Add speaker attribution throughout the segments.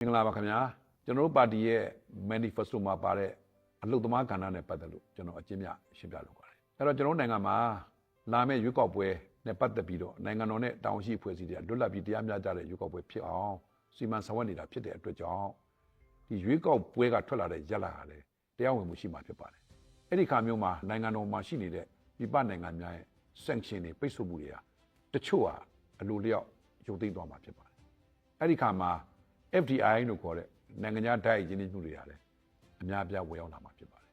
Speaker 1: မင်္ဂလာပါခင်ဗျာကျွန်တော်တို့ပါတီရဲ့ manifesto မှာပါတဲ့အလုတ်သမားကဏ္ဍနဲ့ပတ်သက်လို့ကျွန်တော်အကျဉ်းပြရှင်းပြလုပ်ပါတယ်အဲ့တော့ကျွန်တော်တို့နိုင်ငံမှာလာမယ့်ရွေးကောက်ပွဲနဲ့ပတ်သက်ပြီးတော့နိုင်ငံတော်နဲ့တာဝန်ရှိအဖွဲ့အစည်းတွေကလွတ်လပ်ပြီးတရားမျှတတဲ့ရွေးကောက်ပွဲဖြစ်အောင်စီမံဆောင်ရွက်နေတာဖြစ်တဲ့အတွက်ကြောင့်ဒီရွေးကောက်ပွဲကထွက်လာတဲ့ရလဒ်ဟာလည်းတရားဝင်မှုရှိမှာဖြစ်ပါတယ်အဲ့ဒီခါမျိုးမှာနိုင်ငံတော်မှာရှိနေတဲ့ပြည်ပနိုင်ငံများရဲ့ sanction တွေပိတ်ဆို့မှုတွေဟာတချို့ဟာအလိုလျောက်ရုပ်သိမ်းသွားမှာဖြစ်ပါတယ်အဲ့ဒီခါမှာ FDI လို့ခေါ်တဲ့နိုင်ငံခြားဓာတ်ရိုက်ရင်းနှီးမှုတွေရတယ်အများအပြားဝယ်ရောက်လာမှာဖြစ်ပါတယ်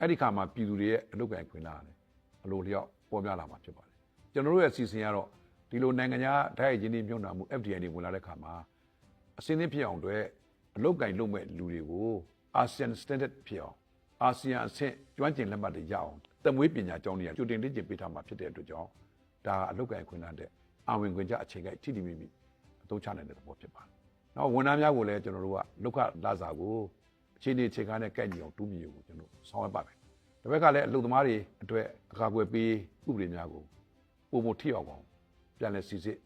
Speaker 1: အဲ့ဒီခါမှာပြည်သူတွေရဲ့အလုပ်ကိုင်ခွင့်လာရတယ်အလိုလျောက်ပေါ်များလာမှာဖြစ်ပါတယ်ကျွန်တော်တို့ရဲ့အစီအစဉ်ကတော့ဒီလိုနိုင်ငံခြားဓာတ်ရိုက်ရင်းနှီးမြှုပ်နှံမှု FDI တွေဝင်လာတဲ့ခါမှာအစင်းသင်းဖြစ်အောင်အတွက်အလုပ်ကိုင်လုပ်မဲ့လူတွေကို ASEAN Standard ဖြစ်အောင်အာဆီယံအဆင့်ကျွမ်းကျင်လက်မှတ်တွေရအောင်တမွေးပညာကျောင်းတွေကကြိုတင်လေ့ကျင့်ပေးထားမှာဖြစ်တဲ့အတွက်ကြောင့်ဒါအလုပ်ကိုင်ခွင့်လာတဲ့အဝင်ခွင့်ကြအချိန်ကိုက်ထိတိမိမိအသုံးချနိုင်တဲ့သဘောဖြစ်ပါတယ်။ နောက်ဝန်ထမ်းများကိုလည်းကျွန်တော်တို့ကလုခလာစာကိုအခြေအနေအခြေခံနဲ့ကြိုက်ညီအောင်တူးမြူကိုကျွန်တော်ဆောင်ရွက်ပါမယ်။တစ်ဘက်ကလည်းအလုပ်သမားတွေအတွက်အကာအကွယ်ပေးဥပဒေများကိုပုံမထိအောင်အောင်ပြန်လည်စီစစ်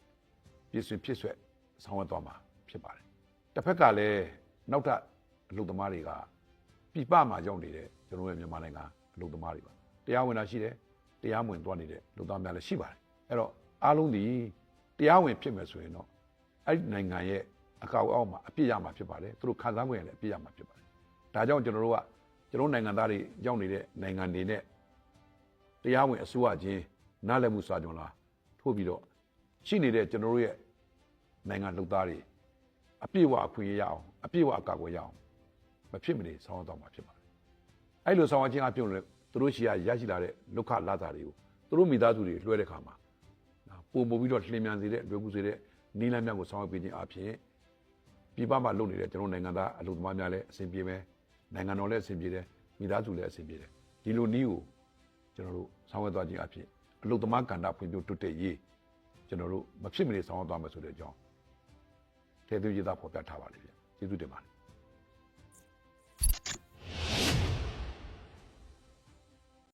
Speaker 1: ပြည်စွင်ဖြစ်ဆွဲဆောင်ရွက်သွားမှာဖြစ်ပါတယ်။တစ်ဖက်ကလည်းနောက်ထပ်အလုပ်သမားတွေကပြည်ပမှာရောက်နေတဲ့ကျွန်တော်ရဲ့မြန်မာနိုင်ငံအလုပ်သမားတွေပါ။တရားဝင်တာရှိတယ်။တရားမဝင်သွားနေတဲ့လူသားများလည်းရှိပါတယ်။အဲ့တော့အားလုံးဒီတရားဝင်ဖြစ်မယ်ဆိုရင်တော့အဲ့ဒီနိုင်ငံရဲ့ အကောက်အောက်မှာအပြစ်ရမှာဖြစ်ပါတယ်သူတို့ခံစားခွင့်ရလည်းအပြစ်ရမှာဖြစ်ပါတယ်ဒါကြောင့်ကျွန်တော်တို့ကကျွန်တော်နိုင်ငံသားတွေရောက်နေတဲ့နိုင်ငံတွေနဲ့တရားဝင်အစိုးရချင်းနားလည်မှုစာကြုံလာထို့ပြီးတော့ရှိနေတဲ့ကျွန်တော်တို့ရဲ့နိုင်ငံလူသားတွေအပြည့်အဝအခွင့်အရေးရအောင်အပြည့်အဝအကာအကွယ်ရအောင်မဖြစ်မနေဆောင်ရွက်တော့မှာဖြစ်ပါတယ်အဲ့လိုဆောင်ရွက်ခြင်းအပြုံးလို့သူတို့ရှိရရရှိလာတဲ့လုခလာတာတွေကိုသူတို့မိသားစုတွေလွှဲတဲ့ခါမှာပုံပို့ပြီးတော့လျင်မြန်စေတဲ့လွယ်ကူစေတဲ့နီးလမ်းများကိုဆောင်ရွက်ပေးခြင်းအပြင် ပြည်ပမှာလုပ်နေတဲ့ကျွန်တော်နိုင်ငံသားအလုပ်သမားများလည်းအဆင်ပြေမယ်နိုင်ငံတော်လည်းအဆင်ပြေတယ်မိသားစုလည်းအဆင်ပြေတယ်ဒီလိုနည်းကိုကျွန်တော်တို့ဆောင်ရွက်သွားခြင်းအပြင်အလုပ်သမားကဏ္ဍဖွံ့ဖြိုးတိုးတက်ရေးကျွန်တော်တို့မဖြစ်မနေဆောင်ရွက်သွားမယ်ဆိုတဲ့အကြောင်းထည့်သွင်းရေးသားဖော်ပြထားပါလိမ့်ဗျကျေးဇူးတင်ပါတယ်